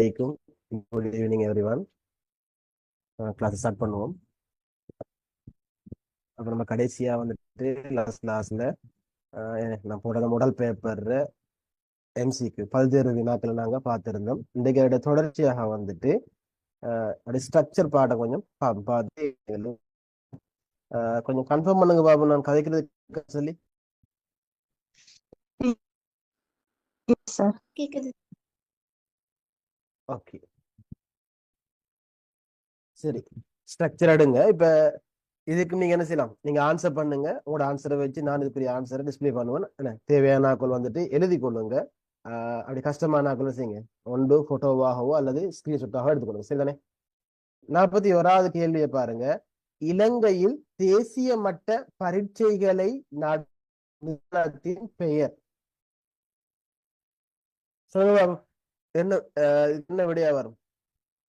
அலைக்கும் good evening everyone class start பண்ணுவோம். அப்போ நம்ம கடைசியாக வந்துட்டு லாஸ்ட் கிளாஸில் நான் போடுற முதல் பேப்பர் எம்சிக்கு பல்வேறு வினாக்களை நாங்கள் பார்த்துருந்தோம். இன்றைக்கு தொடர்ச்சியாக வந்துட்டு அப்படி ஸ்ட்ரக்சர் பாடம் கொஞ்சம் பா பார்த்து கொஞ்சம் கன்ஃபார்ம் பண்ணுங்க பாபு நான் கதைக்கிறது சொல்லி. சார் கேக்குது. ஓகே சரி. ஸ்ட்ரக்சர் எடுங்க. இப்ப இதுக்கு நீங்க என்ன செய்யலாம்? நீங்க ஆன்சர் பண்ணுங்க. உங்களோட ஆன்சரை வச்சு நான் இதுக்குரிய ஆன்சரை டிஸ்ப்ளே பண்ணுவேன். என்ன? தேவையான ஆக்கள் வந்துட்டு எழுதி கொள்ளுங்க. அப்படி கஷ்டமான ஆக்கள் செய்யுங்க? ஒன்று போட்டோவாகவோ அல்லது ஸ்கிரீன்ஷாட்டாகவோ எடுத்துக்கொள்ளுங்க சரிதானே? நாற்பத்தி ஓராவது கேள்வியை பாருங்க. இலங்கையில் தேசிய மட்ட பரீட்சைகளை நடத்தின் பெயர். சொல்லுங்க. என்ன என்ன விடையா வரும்?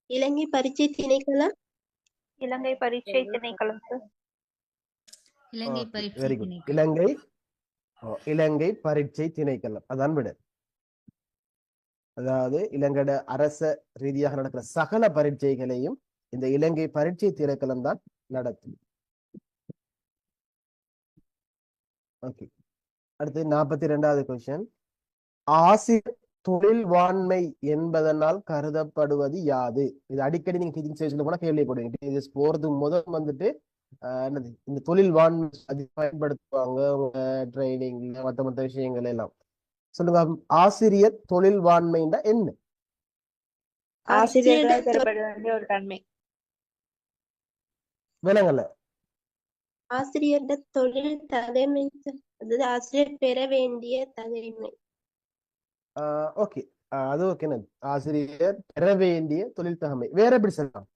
இலங்கை பரீட்சை திணைக்களம்? இலங்கை பரீட்சை திணைக்களம் இலங்கை பரீட்சை வெரி குட். இலங்கை இலங்கை பரீட்சை திணைக்களம். அதான் விட. அதாவது இலங்கையோட அரச ரீதியாக நடக்கிற சகல பரீட்சைகளையும் இந்த இலங்கை பரீட்சை திணைக்களம் தான் நடத்தும். ஓகே அடுத்து நாற்பத்தி ரெண்டாவது கொஸ்டின் ஆசிரியர் தொழில்வாண்மை என்பதனால் கருதப்படுவது யாது? இது அடிக்கடி நீங்க டீச்சிங் ஸ்டேஜ்ல போனா கேள்விப்படுவீங்க டீச்சர்ஸ் போறது முதல் வந்துட்டு என்னது? இந்த தொழில்வாண்மை அது பயன்படுத்துவாங்க ட்ரைனிங்ல மத்த மத்த விஷயங்கள் எல்லாம். சொல்லுங்க ஆசிரியர் என்ன? ஒரு தன்மை. விலங்கல்ல. ஆசிரியர்ட தொழில் அதாவது ஆசிரியர் பெற வேண்டிய தகைமை. ஓகே. அது ஓகே. ஆசிரியர் பெற வேண்டிய தொழில் தகமை. வேற எப்படி சொல்லலாம்?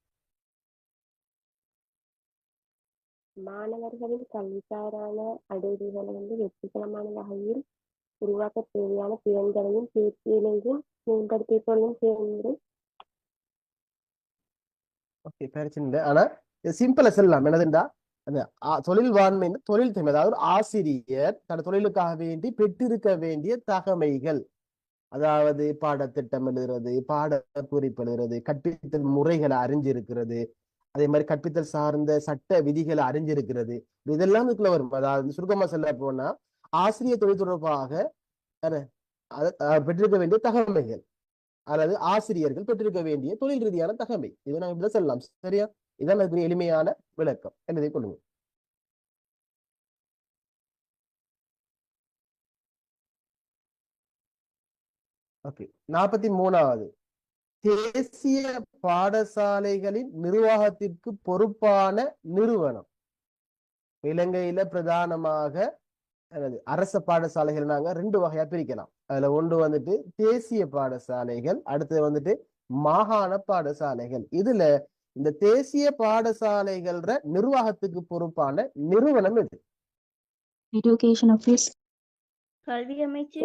மாணவர்களின் கல்விசாரான அடைவுகளை வந்து வெற்றிகரமான வகையில் உருவாக்க தேவையான திறன்களையும் தேர்ச்சிகளையும் மேம்படுத்திக் கொள்ளும் செயல்முறை ஓகே பிரச்சனை இல்லை. ஆனா சிம்பிளா சொல்லலாம். என்னதுண்டா? அந்த ஆ- தொழில்வாண்மை தொழில் தகமை. அதாவது ஆசிரியர் தன் தொழிலுக்காக வேண்டி பெற்றிருக்க வேண்டிய தகமைகள். அதாவது பாடத்திட்டம் எழுதுறது பாட குறிப்பு எழுதுறது கற்பித்தல் முறைகளை அறிஞ்சிருக்கிறது அதே மாதிரி கற்பித்தல் சார்ந்த சட்ட விதிகளை அறிஞ்சிருக்கிறது. இதெல்லாம் இதுக்குள்ள வரும். அதாவது சுருக்கமா சொல்ல போனா ஆசிரியர் தொழில் தொடர்பாக பெற்றிருக்க வேண்டிய தகமைகள். அதாவது ஆசிரியர்கள் பெற்றிருக்க வேண்டிய தொழில் ரீதியான தகமை. இதை நாங்கள் இப்படி சொல்லலாம். சரியா? இதான் அதுக்கு எளிமையான விளக்கம். என்பதை கொள்ளுங்க ஓகே நாற்பத்தி மூணாவது. தேசிய பாடசாலைகளின் நிர்வாகத்திற்கு பொறுப்பான நிறுவனம். இலங்கையில பிரதானமாக அரச பாடசாலைகள் நாங்க ரெண்டு வகையா பிரிக்கலாம். அதுல ஒன்று வந்துட்டு தேசிய பாடசாலைகள் அடுத்தது வந்துட்டு மாகாண பாடசாலைகள். இதுல இந்த தேசிய பாடசாலைகள நிர்வாகத்துக்கு பொறுப்பான நிறுவனம் எது? எஜுகேஷன் ஆஃபீஸ் கல்வி அமைச்சு.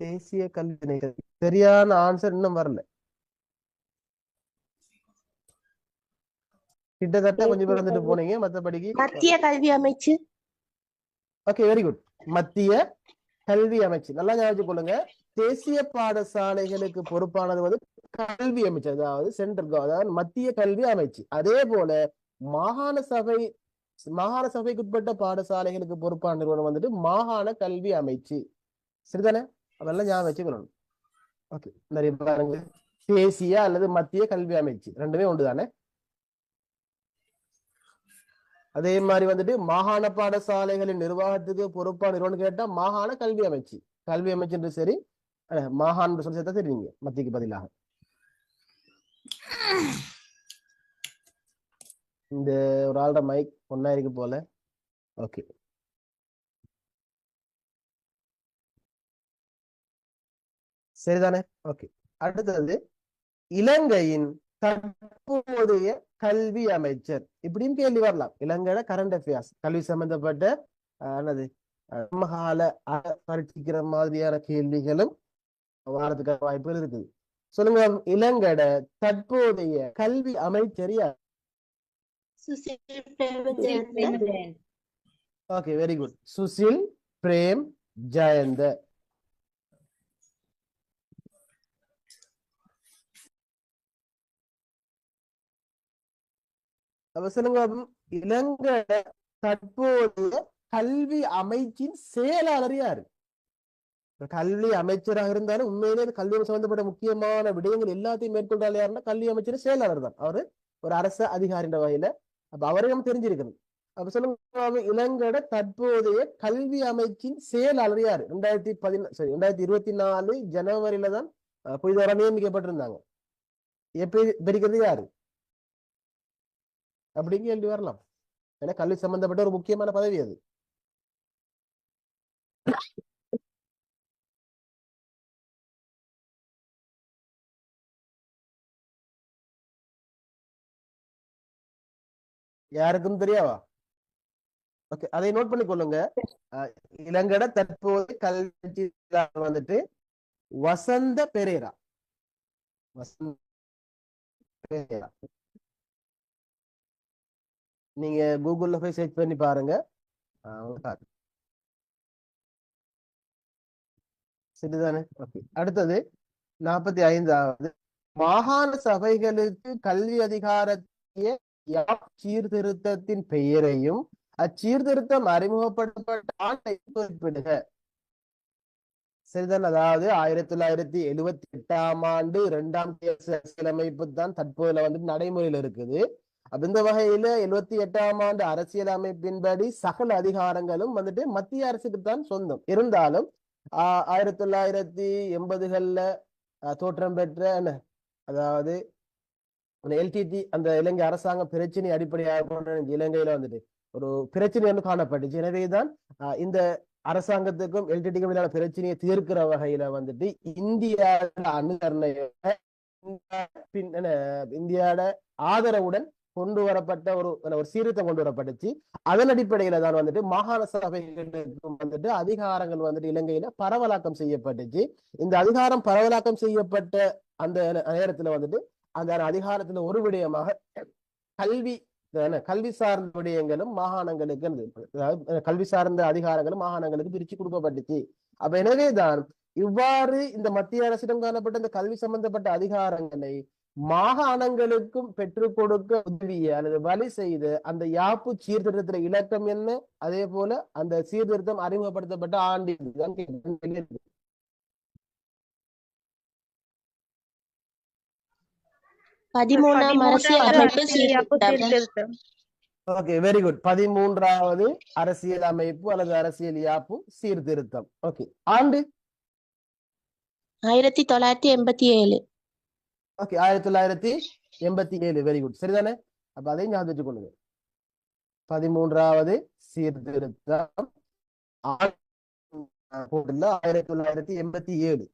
தேசிய கல்வி திணைக்களம். சரியான ஆன்சர் இன்னும் வரல. கிட்டத்தட்ட கொஞ்சம் பேர் வந்துட்டு போனீங்க மத்தபடிக்கு மத்திய கல்வி அமைச்சு. ஓகே வெரி குட் மத்திய கல்வி அமைச்சு. நல்லா ஞாபகம் கொள்ளுங்க தேசிய பாடசாலைகளுக்கு பொறுப்பானது வந்து கல்வி அமைச்சு. அதாவது சென்ட்ரல் அதாவது மத்திய கல்வி அமைச்சு. அதே போல மாகாண சபை மாகாண சபைக்குட்பட்ட பாடசாலைகளுக்கு பொறுப்பான நிறுவனம் வந்துட்டு மாகாண கல்வி அமைச்சு. சரிதானே? அதெல்லாம் ஞாபகம் வச்சுக்கணும். ஓகே நிறைய பாருங்க. தேசிய அல்லது மத்திய கல்வி அமைச்சு. ரெண்டுமே ஒன்று தானே அதே மாதிரி வந்துட்டு மாகாண பாடசாலைகளின் நிர்வாகத்துக்கு பொறுப்பான நிறுவனம் கேட்டா மாகாண கல்வி அமைச்சு. கல்வி அமைச்சுன்றது சரி. மாகாண சொல்லி சேர்த்தா தெரியுங்க. மத்தியக்கு பதிலாக. இந்த ஒரு ஆளோட மைக் ஒன்னா இருக்கு போல. ஓகே சரிதானே? ஓகே அடுத்தது இலங்கையின் தற்போதைய கல்வி அமைச்சர். இப்படியும் கேள்வி வரலாம். இலங்கையோட கரண்ட் அஃபேர்ஸ் கல்வி சம்பந்தப்பட்ட என்னது? அஹ், பரீட்சிக்கிற மாதிரியான கேள்விகளும் வாரத்துக்கான வாய்ப்புகள் இருக்குது. சொல்லுங்க இலங்கையோட தற்போதைய கல்வி அமைச்சர் okay very good Susil Prem Jayantha அப்ப சொல்லுங்க பாப்போம். இலங்கை தற்போதைய கல்வி அமைச்சின் செயலாளர் யாரு கல்வி அமைச்சராக இருந்தாலும் உண்மையிலே கல்வி சம்பந்தப்பட்ட முக்கியமான விடயங்கள் எல்லாத்தையும் மேற்கொண்டால் யாருன்னா கல்வி அமைச்சர் செயலாளர் தான் அவரு ஒரு அரச அதிகாரின்ற வகையில அப்ப அவரை நம்ம தெரிஞ்சிருக்கணும். அப்ப சொல்லுங்க இளங்கட இலங்கையோட தற்போதைய கல்வி அமைச்சின் செயலாளர் யாரு? ரெண்டாயிரத்தி பதினா சரி ரெண்டாயிரத்தி இருபத்தி நாலு ஜனவரியில தான் புதிதாக நியமிக்கப்பட்டிருந்தாங்க. எப்படி பிரிக்கிறது யாரு? அப்படிங்க கேள்வி வரலாம். ஏன்னா கல்வி சம்பந்தப்பட்ட ஒரு முக்கியமான பதவி அது. யாருக்கும் தெரியாவா? ஓகே அதை நோட் பண்ணிக்கொள்ளுங்க கொள்ளுங்க. இலங்கட தற்போது கல்வி வந்துட்டு வசந்த பெரேரா. வசந்த பெரேரா. நீங்க கூகுள்ல போய் சர்ச் பண்ணி பாருங்க. சரிதானே? ஓகே அடுத்தது நாற்பத்தி ஐந்தாவது. மாகாண சபைகளுக்கு கல்வி அதிகாரத்திய யாப் சீர்திருத்தத்தின் பெயரையும் அச்சீர்திருத்தம் அறிமுகப்படுத்தப்பட்ட ஆண்டை குறிப்பிடுக. சரிதான் அதாவது ஆயிரத்தி தொள்ளாயிரத்தி எழுவத்தி எட்டாம் ஆண்டு இரண்டாம் தேசிய அரசியலமைப்பு தான் தற்போதுல வந்து நடைமுறையில் இருக்குது. அந்த வகையில எழுவத்தி எட்டாம் ஆண்டு அரசியல் அமைப்பின்படி சகல அதிகாரங்களும் வந்துட்டு மத்திய அரசுக்கு தான் சொந்தம். இருந்தாலும் ஆஹ் ஆயிரத்தி தொள்ளாயிரத்தி எண்பதுகள்ல தோற்றம் பெற்ற அதாவது அந்த எல்டிடி அந்த இலங்கை அரசாங்க பிரச்சனை அடிப்படையாக கொண்ட இலங்கையில வந்துட்டு ஒரு பிரச்சனை ஒன்று காணப்பட்டுச்சு. எனவேதான் ஆஹ் இந்த அரசாங்கத்துக்கும் எல்டிடிக்கும் இடையிலான பிரச்சனையை தீர்க்கிற வகையில வந்துட்டு இந்தியாவோட அனுசரணையோட இந்தியாவோட ஆதரவுடன் கொண்டு வரப்பட்ட ஒரு ஒரு சீர்திருத்தம் கொண்டு வரப்பட்டுச்சு. அதன் அடிப்படையில தான் வந்துட்டு மாகாண சபைகளுக்கும் வந்துட்டு அதிகாரங்கள் வந்துட்டு இலங்கையில பரவலாக்கம் செய்யப்பட்டுச்சு. இந்த அதிகாரம் பரவலாக்கம் செய்யப்பட்ட அந்த நேரத்துல வந்துட்டு அந்த அதிகாரத்துல ஒரு விடயமாக கல்வி கல்வி சார்ந்த விடயங்களும் மாகாணங்களுக்கு அதாவது கல்வி சார்ந்த அதிகாரங்களும் மாகாணங்களுக்கு பிரிச்சு கொடுக்கப்பட்டுச்சு. அப்ப எனவேதான் இவ்வாறு இந்த மத்திய அரசிடம் காணப்பட்ட இந்த கல்வி சம்பந்தப்பட்ட அதிகாரங்களை மாகாணங்களுக்கும் பெற்றுக் கொடுக்க உதவிய அல்லது வழி செய்து அந்த யாப்பு சீர்திருத்தத்துல இலக்கம் என்ன? அதே போல அந்த சீர்திருத்தம் அறிமுகப்படுத்தப்பட்ட ஆண்டு பதிமூணாம் அரசியல் அமைப்பு சீர்திருத்தம். சீர்திருத்தம். ஓகே வெரி குட் பதிமூன்றாவது அரசியல் அமைப்பு அல்லது அரசியல் யாப்பு சீர்திருத்தம். ஓகே ஆண்டு? ஆயிரத்தி தொள்ளாயிரத்தி எண்பத்தி ஏழு. ஓகே ஆயிரத்தி தொள்ளாயிரத்தி எண்பத்தி ஏழு. வெரி குட் சரிதானே? அப்ப அதையும் ஞாபகம் வச்சுக்கொள்ளுங்க. பதிமூன்றாவது சீர்திருத்தம். போட்டுல ஆயிரத்தி தொள்ளாயிரத்தி எண்பத்தி ஏழு.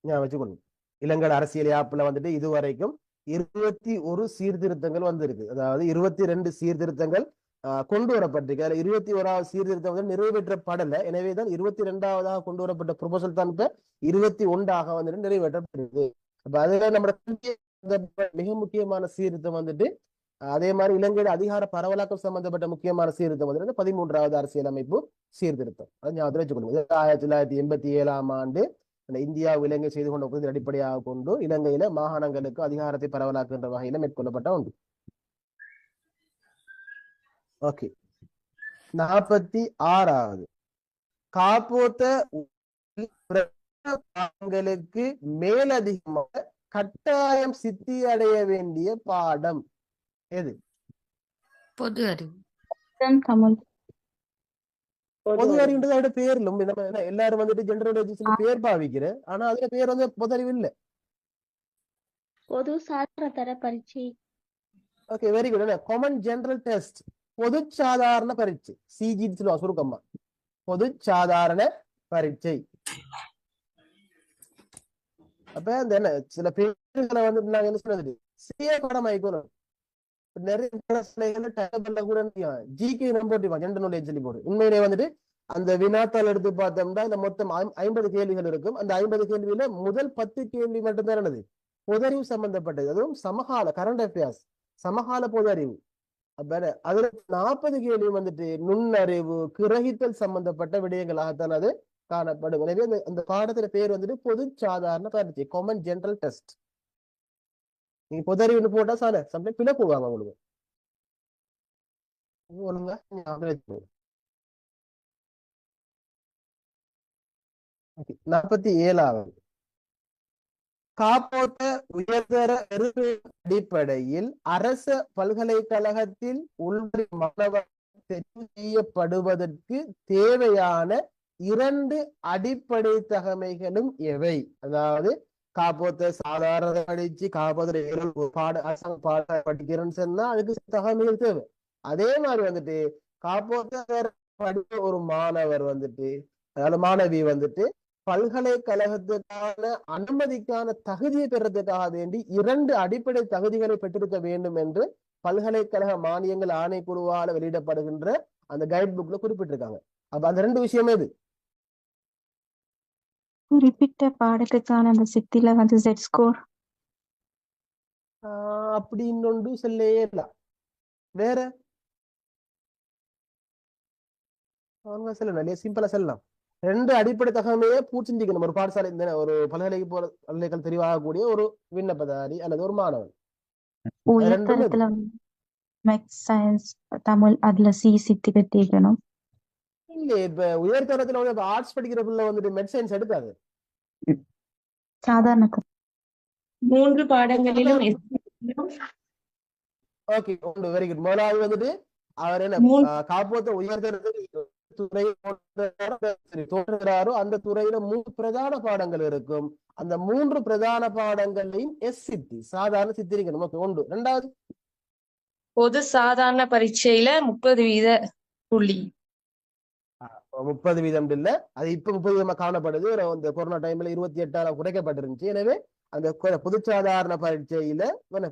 ஞாபகம் வச்சுக்கொள்ளுங்க. இலங்கை அரசியல் யாப்புல வந்துட்டு இதுவரைக்கும் இருபத்தி ஒரு சீர்திருத்தங்கள் வந்திருக்கு. அதாவது இருபத்தி ரெண்டு சீர்திருத்தங்கள் கொண்டு வரப்பட்டிருக்கு. அதில் இருபத்தி ஓராவது சீர்திருத்தம் வந்து நிறைவேற்றப்படலை. எனவே தான் இருபத்தி ரெண்டாவதாக கொண்டு வரப்பட்ட ப்ரொபோசல் தான் இப்ப இருபத்தி ஒன்றாக வந்துட்டு நிறைவேற்றப்படுது அப்ப அதுல நம்ம மிக முக்கியமான சீர்திருத்தம் வந்துட்டு அதே மாதிரி இலங்கையோட அதிகார பரவலாக்கம் சம்பந்தப்பட்ட முக்கியமான சீர்திருத்தம் வந்துட்டு பதிமூன்றாவது அரசியலமைப்பு சீர்திருத்தம். அதை ஞாபகத்தில் வச்சுக்கணும். ஆயிரத்தி தொள்ளாயிரத்தி எண்பத்தி ஏழாம் ஆண்டு இந்தியா இலங்கை செய்து கொண்ட ஒப்பந்தத்தை அடிப்படையாக கொண்டு இலங்கையில மாகாணங்களுக்கு அதிகாரத்தை பரவலாக்குகின்ற வகையில மேற்கொள்ளப்பட்ட ஒன்று. ஓகே. நாற்பத்தி ஆறாவது. காப்போத்த பாடங்களுக்கு மேலதிகமாக கட்டாயம் சித்தி அடைய வேண்டிய பாடம் எது? பொது அறிவு. தமிழ். பொது அறிவுன்றது அதோட பேர் இல்ல நம்ம எல்லாரும் வந்துட்டு ஜெனரல் எஜுகேஷன் பேர் பாவிக்கிற ஆனா அதுல பேர் வந்து பொது அறிவு இல்ல. பொது சாரதர பரீட்சை. ஓகே வெரி குட் என்ன? காமன் ஜெனரல் டெஸ்ட் பொது சாதாரண பரீட்சை சிஜி சொல்லுவா சுருக்கம்மா பொது சாதாரண பரீட்சை. அப்ப இந்த என்ன? சில பேர்களை வந்து நாங்க என்ன சொல்றது? சிஏ பாடம் ஆயிக்கணும் நிறைய பிள்ளைகள் டேபிள்ல கூட ஜிகே ஜென்ரல் நாலேஜ் சொல்லி போடு. உண்மையிலே வந்துட்டு அந்த வினாத்தாள் எடுத்து பார்த்தோம்னா இந்த மொத்தம் ஐம்பது கேள்விகள் இருக்கும். அந்த ஐம்பது கேள்வியில முதல் பத்து கேள்வி மட்டும்தான் என்னது? பொதறிவு சம்பந்தப்பட்டது. அதுவும் சமகால கரண்ட் அஃபேர்ஸ் சமகால பொது அறிவு அப்ப அதுல நாற்பது கேள்வி வந்துட்டு நுண்ணறிவு கிரகித்தல் சம்பந்தப்பட்ட விடயங்களாகத்தான் அது காணப்படும். எனவே அந்த அந்த பாடத்துல பேர் வந்துட்டு பொது சாதாரண பயிற்சி காமன் ஜென்ரல் டெஸ்ட் நீங்க பொது அறிவுன்னு போட்டா சால. சம்டைம் பிழை போவாங்க உங்களுக்கு ஒழுங்கா நாற்பத்தி ஏழாவது. காப்போட்ட உயர்தர பெருமை அடிப்படையில் அரச பல்கலைக்கழகத்தில் உள்வரி மாணவர் தெரிவு செய்யப்படுவதற்கு தேவையான இரண்டு அடிப்படை தகமைகளும் எவை? அதாவது காப்போத்த சாதாரண படிச்சு காப்போத்த பாட அரசாங்க பாட படிக்கிறேன்னு சொன்னா அதுக்கு தகவல்கள் தேவை. அதே மாதிரி வந்துட்டு காப்போத்த படித்த ஒரு மாணவர் வந்துட்டு அதாவது மாணவி வந்துட்டு பல்கலைக்கழகத்துக்கான அனுமதிக்கான தகுதியை பெறதுக்காக வேண்டி இரண்டு அடிப்படை தகுதிகளை பெற்றிருக்க வேண்டும் என்று பல்கலைக்கழக மானியங்கள் ஆணைக்குழுவால வெளியிடப்படுகின்ற அந்த கைட் புக்ல குறிப்பிட்டிருக்காங்க. அப்ப அந்த ரெண்டு விஷயமே இது. குறிப்பிட்ட பாடத்துக்கான அந்த சித்தில வந்து செட் ஸ்கோர் அப்படி இன்னொன்று சொல்லவே இல்ல வேற அவங்க சொல்லலாம் இல்லையா சிம்பிளா சொல்லலாம் ரெண்டு அடிப்படை தகவலையே பூச்சிந்திக்கணும் ஒரு பாடசாலை இந்த ஒரு பல்கலைக்கு போற பல்கலைக்கழகம் தெரிவாகக்கூடிய ஒரு விண்ணப்பதாரி அல்லது ஒரு மாணவன் உயர்தரத்துல மேக்ஸ் சயின்ஸ் தமிழ் அதுல சி சித்தி கட்டிக்கணும் இல்ல இப்ப உயர்தரத்துல வந்து ஆர்ட்ஸ் படிக்கிற பிள்ளை வந்துட்டு மெட் சயின்ஸ் எடுக்காது. சாதாரண மூன்று பாடங்களிலும் ஓகே வெரி குட் முதலாவது வந்துட்டு அவர் என்ன காப்போத்த உயர்தரத்துக்கு துறை தோன்றுகிறாரோ அந்த துறையில மூன்று பிரதான பாடங்கள் இருக்கும். அந்த மூன்று பிரதான பாடங்களையும் எஸ் சித்தி சாதாரண சித்திரிக்கணும். ஓகே ஒன்று ரெண்டாவது? பொது சாதாரண பரீட்சையில முப்பது வீத புள்ளி. முப்பது வீதம் இல்ல. அது இப்ப முப்பது வீதமா காணப்படுது. அந்த கொரோனா டைம்ல இருபத்தி எட்டால குறைக்கப்பட்டிருந்துச்சு. எனவே அந்த பொதுச்சாதாரண பரீட்சையில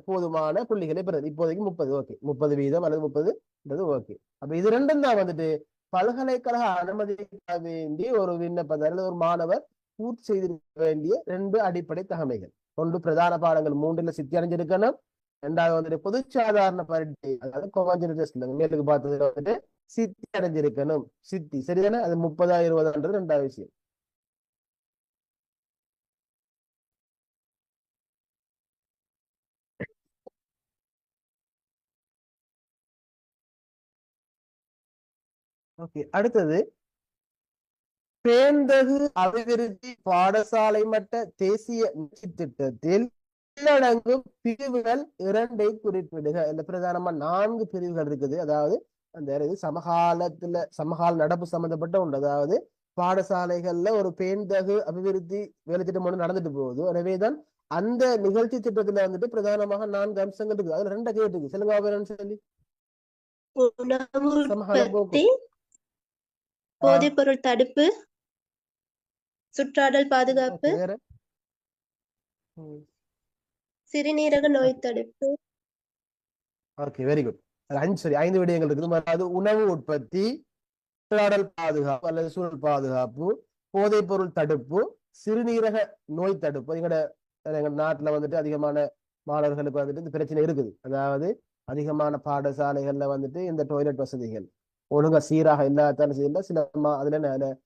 போதுமான புள்ளிகளை பெறுது. இப்போதைக்கு முப்பது ஓகே முப்பது வீதம் அல்லது முப்பதுன்றது ஓகே அப்ப இது ரெண்டும் தான் வந்துட்டு. பல்கலைக்கழக அனுமதிக்க வேண்டிய ஒரு விண்ணப்பதார் ஒரு மாணவர் பூர்த்தி செய்திருக்க வேண்டிய ரெண்டு அடிப்படை தகமைகள். ஒன்று பிரதான பாடங்கள். மூன்றுல சித்தி அடைஞ்சிருக்கணும். ரெண்டாவது வந்துட்டு பொதுச்சாதாரண பரீட்சை அதாவது கோவாஞ்சல் மேலுக்கு பார்த்ததுல வந்துட்டு சித்தி அடைஞ்சிருக்கணும். சித்தி சரிதானே? அது முப்பதா இருபதான்றது ரெண்டாவது விஷயம். ஓகே அடுத்தது. பேந்தகு அபிவிருத்தி பாடசாலை மட்ட தேசிய நிதி திட்டத்தில் உள்ளடங்கும் பிரிவுகள் இரண்டை குறிப்பிடுக. இந்த பிரதானமா நான்கு பிரிவுகள் இருக்குது. அதாவது அந்த இது சமகாலத்துல சமகால நடப்பு சம்பந்தப்பட்ட ஒன்று. அதாவது பாடசாலைகள்ல ஒரு பேந்தகு அபிவிருத்தி வேலை திட்டம் ஒன்று நடந்துட்டு போகுது. எனவேதான் அந்த நிகழ்ச்சி திட்டத்துல வந்துட்டு பிரதானமாக நான்கு அம்சங்கள் இருக்குது. அதுல ரெண்டு கேட்டுக்கு சொல்லுங்க சொல்லி. போதைப்பொருள் தடுப்பு சுற்றாடல் பாதுகாப்பு. சிறுநீரக நோய் தடுப்பு ஓகே வெரி குட் அஞ்சு சரி ஐந்து விடயங்கள் இருக்குது. அது உணவு உற்பத்தி சுற்றாடல் பாதுகாப்பு அல்லது சூழல் பாதுகாப்பு போதைப் பொருள் தடுப்பு சிறுநீரக நோய் தடுப்பு. எங்கட எங்க நாட்டுல வந்துட்டு அதிகமான மாணவர்களுக்கு வந்துட்டு இந்த பிரச்சனை இருக்குது. அதாவது அதிகமான பாடசாலைகள்ல வந்துட்டு இந்த டாய்லெட் வசதிகள். ஒழுங்கா சீராக இல்லாதாலும் செய்யல. சில மா- அதுல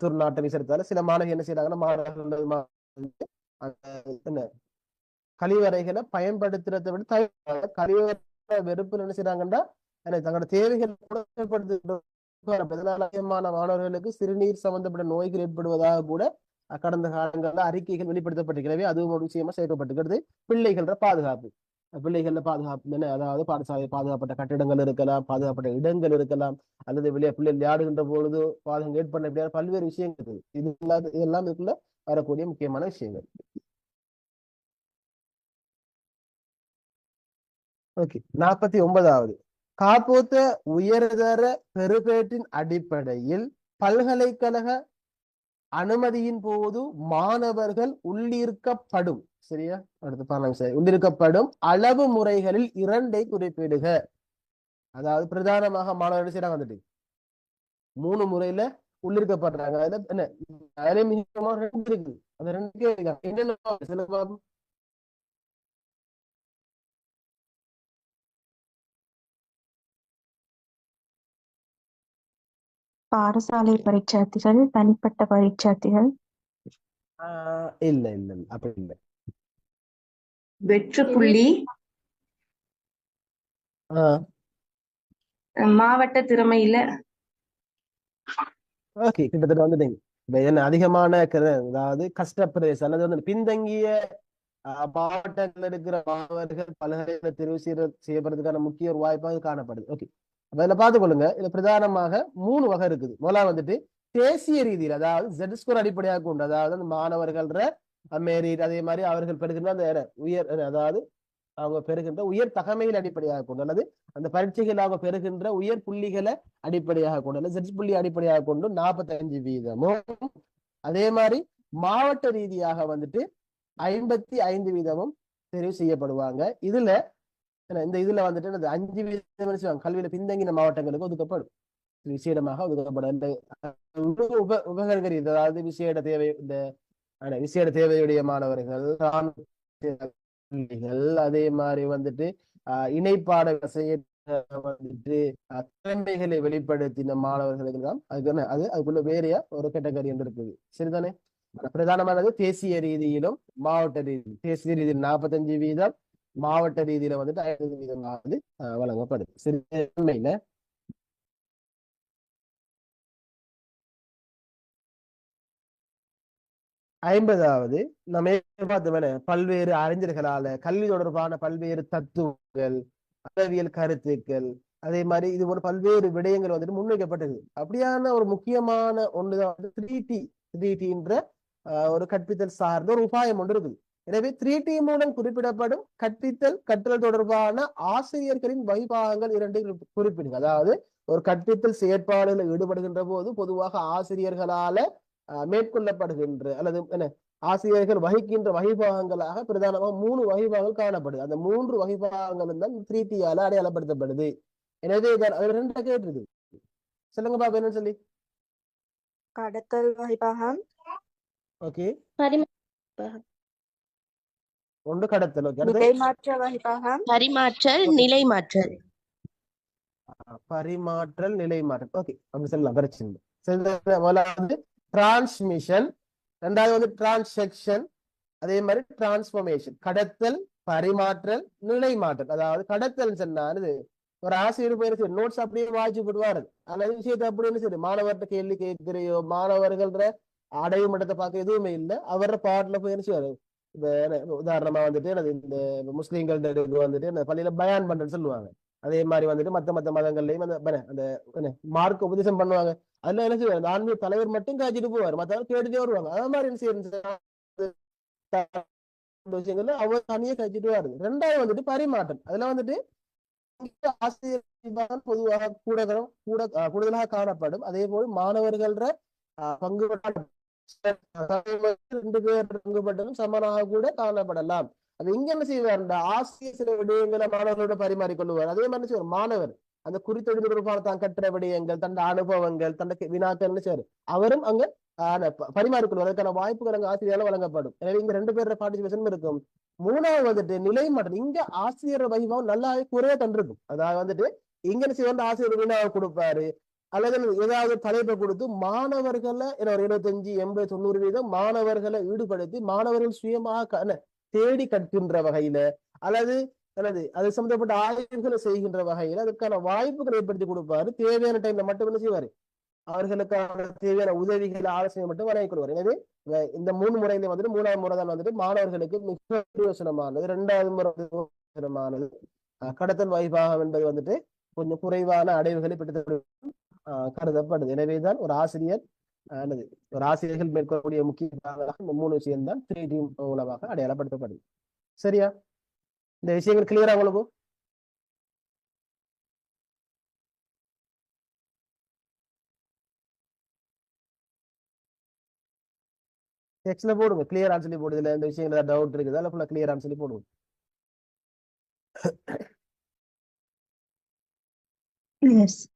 துர்நாற்றம் வீசுறதால சில மாணவிகள் என்ன செய்யறாங்கன்னா மாணவர்கள் மா- வந்து அந்த என்ன கழிவறைகளை பயன்படுத்துறதை விட கழிவறை வெறுப்பு என்ன செய்யறாங்கன்னா தங்களோட தேவைகள் அதிகமான மாணவர்களுக்கு சிறுநீர் சம்பந்தப்பட்ட நோய்கள் ஏற்படுவதாக கூட கடந்த காலங்களில் அறிக்கைகள் வெளிப்படுத்தப்பட்டிருக்கிறவே அதுவும் ஒரு விஷயமா சேர்க்கப்பட்டிருக்கிறது. பிள்ளைகள பாதுகாப்பு. பிள்ளைகள பாதுகாப்பு என்ன அதாவது பாடசாலை பாதுகாப்பட்ட கட்டிடங்கள் இருக்கலாம் பாதுகாப்பட்ட இடங்கள் இருக்கலாம் அல்லது வெளியே பிள்ளை விளையாடுகின்ற பொழுது பாதுகாப்பு ஏற்பட இப்படியான பல்வேறு விஷயங்கள் இது இல்லாத இதெல்லாம் இதுக்குள்ள வரக்கூடிய முக்கியமான விஷயங்கள். ஓகே நாற்பத்தி ஒன்பதாவது. காப்போத்த உயர்தர பெறுபேட்டின் அடிப்படையில் பல்கலைக்கழக அனுமதியின் போது மாணவர்கள் உள்ளிருக்கப்படும் சரியா? அடுத்து பதினாம் சரி. உள்ளிருக்கப்படும் அளவு முறைகளில் இரண்டை குறிப்பிடுக. அதாவது பிரதானமாக மாணவர்கள் செய்யறாங்க வந்துட்டு? மூணு முறையில உள்ளிருக்கப்படுறாங்க. அதுல என்ன? அதுல முக்கியமா ரெண்டு இருக்கு. அந்த ரெண்டு என்னென்ன பாடசாலை பரீட்சார்த்திகள் தனிப்பட்ட பரீட்சார்த்திகள்? ஆஹ் இல்ல இல்ல இல்ல அப்படி இல்ல. வெற்று புள்ளி. ஆஹ் மாவட்ட திறமையில. ஓகே கிட்டத்தட்ட வந்துட்டீங்க. என்ன அதிகமான அதாவது கஷ்டப்பிரதேசம் அல்லது வந்து பின்தங்கிய மாவட்டத்தில் இருக்கிற மாணவர்கள் பல்கலைக்கழக தெரிவு செய்ய செய்யப்படுறதுக்கான முக்கிய ஒரு வாய்ப்பாக காணப்படுது. ஓகே. அப்ப இதுல பார்த்துக்கொள்ளுங்க இதுல பிரதானமாக மூணு வகை இருக்குது. முதல்ல வந்துட்டு தேசிய ரீதியில் அதாவது ஜெட் ஸ்கோர் அடிப்படையாக கொண்டு அதாவது அந்த மாணவர்கள்ற மெரிட் அதே மாதிரி அவர்கள் பெறுகின்ற அந்த உயர் அதாவது அவங்க பெறுகின்ற உயர் தகமையில் அடிப்படையாக கொண்டு அல்லது அந்த பரீட்சைகள் அவங்க பெறுகின்ற உயர் புள்ளிகளை அடிப்படையாக கொண்டு அல்லது செட் புள்ளி அடிப்படையாக கொண்டு நாற்பத்தஞ்சு வீதமும் அதே மாதிரி மாவட்ட ரீதியாக வந்துட்டு ஐம்பத்தி ஐந்து வீதமும் தெரிவு செய்யப்படுவாங்க. இதுல ஏன்னா இந்த இதுல வந்துட்டு அஞ்சு வீதம் செய்வாங்க? கல்வியில பின்தங்கின மாவட்டங்களுக்கு ஒதுக்கப்படும். விசேடமாக ஒதுக்கப்படும். இந்த உப உப- அதாவது விசேட தேவை இந்த விசேட தேவையுடைய மாணவர்கள் அதே மாதிரி வந்துட்டு ஆஹ், இணைப்பாட செய்ய வந்துட்டு திறமைகளை வெளிப்படுத்தின மாணவர்களுக்கு தான் அதுக்கு என்ன அது அதுக்குள்ள வேறையா ஒரு கேட்டகரி என்று இருக்குது. சரிதானே? பிரதானமானது தேசிய ரீதியிலும் மாவட்ட ரீதி தேசிய ரீதியில் நாற்பத்தஞ்சு வீதம் மாவட்ட ரீதியில வந்துட்டு ஐம்பது வீதமாவது வழங்கப்படுது. சரி உண்மையில ஐம்பதாவது நம்ம பார்த்தோம்னா பல்வேறு அறிஞர்களால கல்வி தொடர்பான பல்வேறு தத்துவங்கள் அளவியல் கருத்துக்கள் அதே மாதிரி இது ஒரு பல்வேறு விடயங்கள் வந்துட்டு முன்வைக்கப்பட்டது. அப்படியான ஒரு முக்கியமான ஒண்ணுதான் வந்து த்ரீ டி த்ரீ டின்ற ஒரு கற்பித்தல் சார்ந்த ஒரு உபாயம் ஒன்று இருக்குது. எனவே த்ரீ டி மூலம் குறிப்பிடப்படும் கற்பித்தல் கற்றல் தொடர்பான ஆசிரியர்களின் வகைபாகங்கள் இரண்டு குறிப்பிடுங்க. அதாவது ஒரு கற்பித்தல் செயற்பாடுகளில் ஈடுபடுகின்ற போது பொதுவாக ஆசிரியர்களால மேற்கொள்ளப்படுகின்ற அல்லது என்ன ஆசிரியர்கள் வகிக்கின்ற வகைபாகங்களாக பிரதானமாக மூணு வகைபாகங்கள் காணப்படுது. அந்த மூன்று வகைபாகங்களும் தான் த்ரீ டியால அடையாளப்படுத்தப்படுது. எனவே ரெண்டா கேட்டிருக்கு சொல்லுங்க பாப்பா என்ன சொல்லி? கடத்தல் வகைபாகம். ஓகே ஒன்று கடத்தல் பரிமாற்றல் நிலை மாற்றல் பரிமாற்றல் நிலை மாற்றல் ஓகே அப்படி சொல்லலாம். பிரச்சனை முதலாவது டிரான்ஸ்மிஷன் ரெண்டாவது வந்து டிரான்சாக்ஷன் அதே மாதிரி டிரான்ஸ்ஃபர்மேஷன் கடத்தல் பரிமாற்றல் நிலை மாற்றல் அதாவது கடத்தல் சொன்னாரு ஒரு ஆசிரியர் போய் நோட்ஸ் அப்படியே வாய்ச்சி விடுவாரு அந்த விஷயத்தை அப்படின்னு சரி மாணவர்கிட்ட கேள்வி கேட்கிறையோ மாணவர்கள அடைவு மட்டத்தை பார்க்க எதுவுமே இல்லை. அவர பாட்டுல போய் இந்த உதாரணமா வந்துட்டு என்னது இந்த முஸ்லீம்கள் வந்துட்டு இந்த பள்ளியில பயான் பண்றேன்னு சொல்லுவாங்க. அதே மாதிரி வந்துட்டு மத்த மத்த மதங்கள்லயும் அந்த அந்த மார்க் உபதேசம் பண்ணுவாங்க. அதுல என்ன செய்வாங்க? அந்த ஆன்மீக தலைவர் மட்டும் காய்ச்சிட்டு போவார். மத்தவங்க கேட்டுட்டே வருவாங்க. அது மாதிரி என்ன செய்யறது? விஷயங்கள்ல அவர் தனியே காய்ச்சிட்டு வருது ரெண்டாவது வந்துட்டு பரிமாற்றம். அதுல வந்துட்டு ஆசிரியர் பொதுவாக கூட கூட கூடுதலாக காணப்படும். அதே போல் மாணவர்கள பங்கு ரெண்டு பேர் பங்குபட்டதும் சமனாக கூட காணப்படலாம். அது இங்க என்ன செய்வார் இந்த ஆசிரியர் சில விடயங்களை மாணவர்களோட பரிமாறிக்கொள்வார். அதே மாதிரி செய்வார். மாணவர் அந்த குறித்தொழில் தொடர்பான தான் கற்ற விடயங்கள் தன் அனுபவங்கள் தன் வினாக்கள் என்ன செய்வார்? அவரும் அங்க ஆஹ் பரிமாறிக்கொள்வார். அதுக்கான வாய்ப்புகள் அங்க ஆசிரியரால் வழங்கப்படும். எனவே இங்க ரெண்டு பேரோட பார்ட்டிசிபேஷன் இருக்கும். மூணாவது வந்துட்டு நிலை மாற்றம். இங்க ஆசிரியர் வைபவம் நல்லாவே குறைய தந்திருக்கும். அதாவது வந்துட்டு இங்க செய்வார்? ஆசிரியர் வினாவை கொடுப்பாரு. அல்லது ஏதாவது தலைப்பை கொடுத்து மாணவர்களை ஒரு இருபத்தஞ்சு எண்பது தொண்ணூறு வீதம் மாணவர்களை ஈடுபடுத்தி மாணவர்கள் சுயமாக தேடி கற்கின்ற வகையில அல்லது அல்லது அது சம்பந்தப்பட்ட ஆய்வுகளை செய்கின்ற வகையில அதற்கான வாய்ப்புகளை ஏற்படுத்தி கொடுப்பாரு. தேவையான டைம்ல மட்டும் என்ன செய்வாரு? அவர்களுக்கான தேவையான உதவிகள் ஆலோசனை மட்டும் வழங்கிக் கொள்வார். எனவே இந்த மூணு முறையில வந்துட்டு மூணாவது முறை தான் வந்துட்டு மாணவர்களுக்கு மிக பிரயோசனமானது. ரெண்டாவது முறை பிரயோசனமானது. கடத்தல் வைபாகம் என்பது வந்துட்டு கொஞ்சம் குறைவான அடைவுகளை பெற்று கருதப்படுது. எனவேதான் ஒரு ஆசிரியர் ஆனது ஒரு ஆசிரியர்கள் மேற்கொள்ளக்கூடிய முக்கிய இந்த மூணு விஷயம் தான் த்ரீ டி மூலமாக அடையாளப்படுத்தப்படுது. சரியா? இந்த விஷயங்கள் கிளியரா உங்களுக்கு டெக்ஸ்ட்ல போடுங்க. கிளியர் சொல்லி போடுது இல்ல இந்த விஷயங்கள் டவுட் இருக்குது அதில் ஃபுல்லாக கிளியர் சொல்லி போடுங்க. Yes.